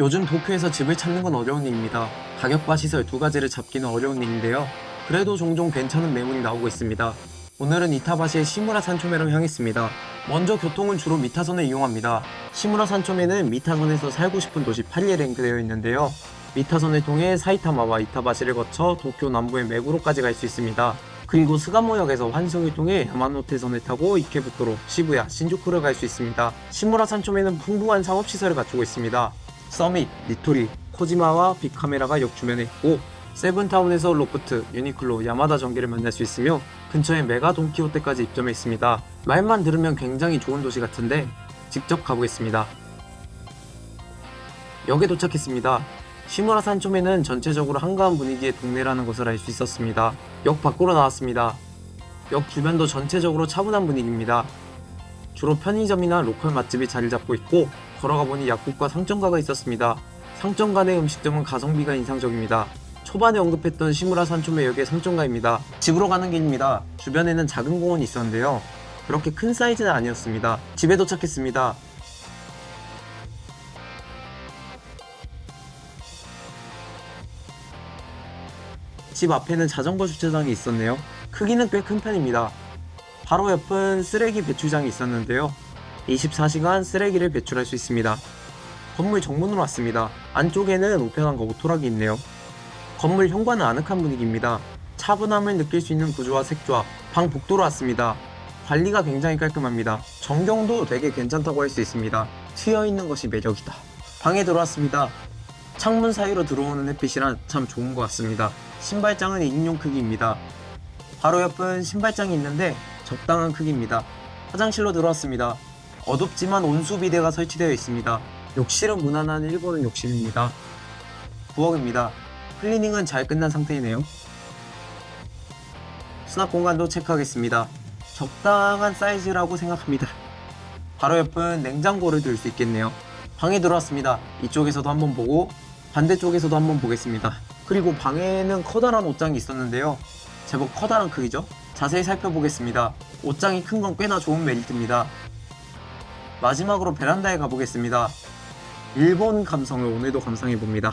요즘 도쿄에서 집을 찾는 건 어려운 일입니다. 가격과 시설 두 가지를 잡기는 어려운 일인데요. 그래도 종종 괜찮은 매물이 나오고 있습니다. 오늘은 이타바시의 시무라 산초메로 향했습니다. 먼저 교통은 주로 미타선을 이용합니다. 시무라 산초메는 미타선에서 살고 싶은 도시 파리에 랭크되어 있는데요. 미타선을 통해 사이타마와 이타바시를 거쳐 도쿄 남부의 메구로까지 갈 수 있습니다. 그리고 스가모역에서 환승을 통해 야마노테선을 타고 이케부토로 시부야, 신주쿠를 갈 수 있습니다. 시무라 산초메는 풍부한 상업시설을 갖추고 있습니다. 서밋, 니토리, 코지마와 빅카메라가 역 주변에 있고 세븐타운에서 로프트, 유니클로, 야마다 전기를 만날 수 있으며 근처에 메가 돈키호테까지 입점해 있습니다. 말만 들으면 굉장히 좋은 도시 같은데 직접 가보겠습니다. 역에 도착했습니다. 시무라 산초메는 전체적으로 한가한 분위기의 동네라는 것을 알 수 있었습니다. 역 밖으로 나왔습니다. 역 주변도 전체적으로 차분한 분위기입니다. 주로 편의점이나 로컬 맛집이 자리 잡고 있고 걸어가 보니 약국과 상점가가 있었습니다. 상점가 내 음식점은 가성비가 인상적입니다. 초반에 언급했던 시무라 산초메 역의 상점가입니다. 집으로 가는 길입니다. 주변에는 작은 공원이 있었는데요. 그렇게 큰 사이즈는 아니었습니다. 집에 도착했습니다. 집 앞에는 자전거 주차장이 있었네요. 크기는 꽤 큰 편입니다. 바로 옆은 쓰레기 배출장이 있었는데요. 24시간 쓰레기를 배출할 수 있습니다. 건물 정문으로 왔습니다. 안쪽에는 우편함과 오토락이 있네요. 건물 현관은 아늑한 분위기입니다. 차분함을 느낄 수 있는 구조와 색조합. 방 복도로 왔습니다. 관리가 굉장히 깔끔합니다. 전경도 되게 괜찮다고 할 수 있습니다. 트여 있는 것이 매력이다. 방에 들어왔습니다. 창문 사이로 들어오는 햇빛이란 참 좋은 것 같습니다. 신발장은 2인용 크기입니다. 바로 옆은 신발장이 있는데 적당한 크기입니다. 화장실로 들어왔습니다. 어둡지만 온수 비대가 설치되어 있습니다. 욕실은 무난한 일본은 욕실입니다. 부엌입니다. 클리닝은 잘 끝난 상태이네요. 수납 공간도 체크하겠습니다. 적당한 사이즈라고 생각합니다. 바로 옆은 냉장고를 둘 수 있겠네요. 방에 들어왔습니다. 이쪽에서도 한번 보고 반대쪽에서도 한번 보겠습니다. 그리고 방에는 커다란 옷장이 있었는데요. 제법 커다란 크기죠? 자세히 살펴보겠습니다. 옷장이 큰 건 꽤나 좋은 메리트입니다. 마지막으로 베란다에 가보겠습니다. 일본 감성을 오늘도 감상해 봅니다.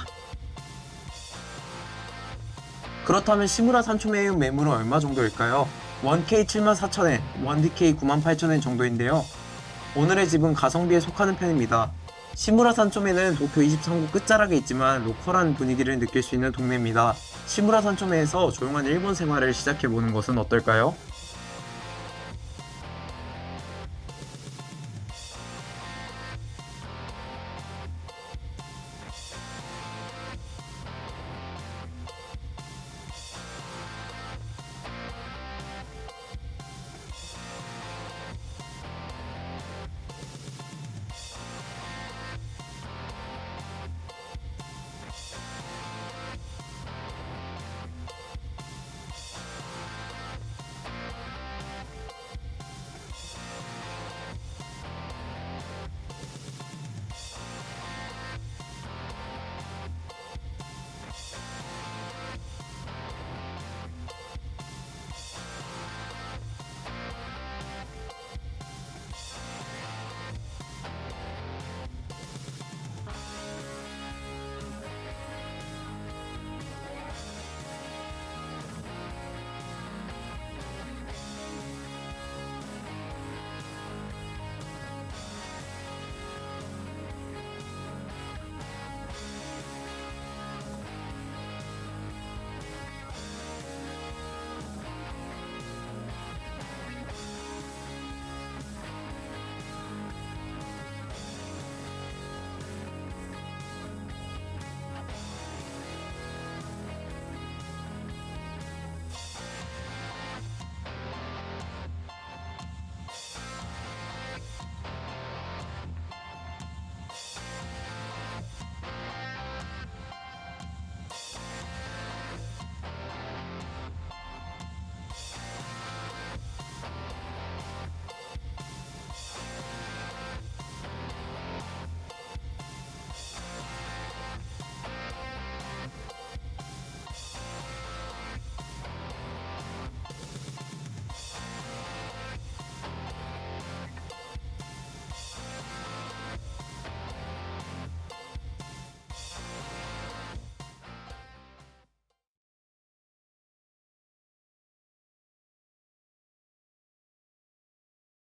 그렇다면 시무라 산초메의 매물은 얼마 정도일까요? 1K 74,000엔, 1DK 98,000엔 정도인데요. 오늘의 집은 가성비에 속하는 편입니다. 시무라 산초메는 도쿄 23구 끝자락에 있지만 로컬한 분위기를 느낄 수 있는 동네입니다. 시무라 산초메에서 조용한 일본 생활을 시작해보는 것은 어떨까요?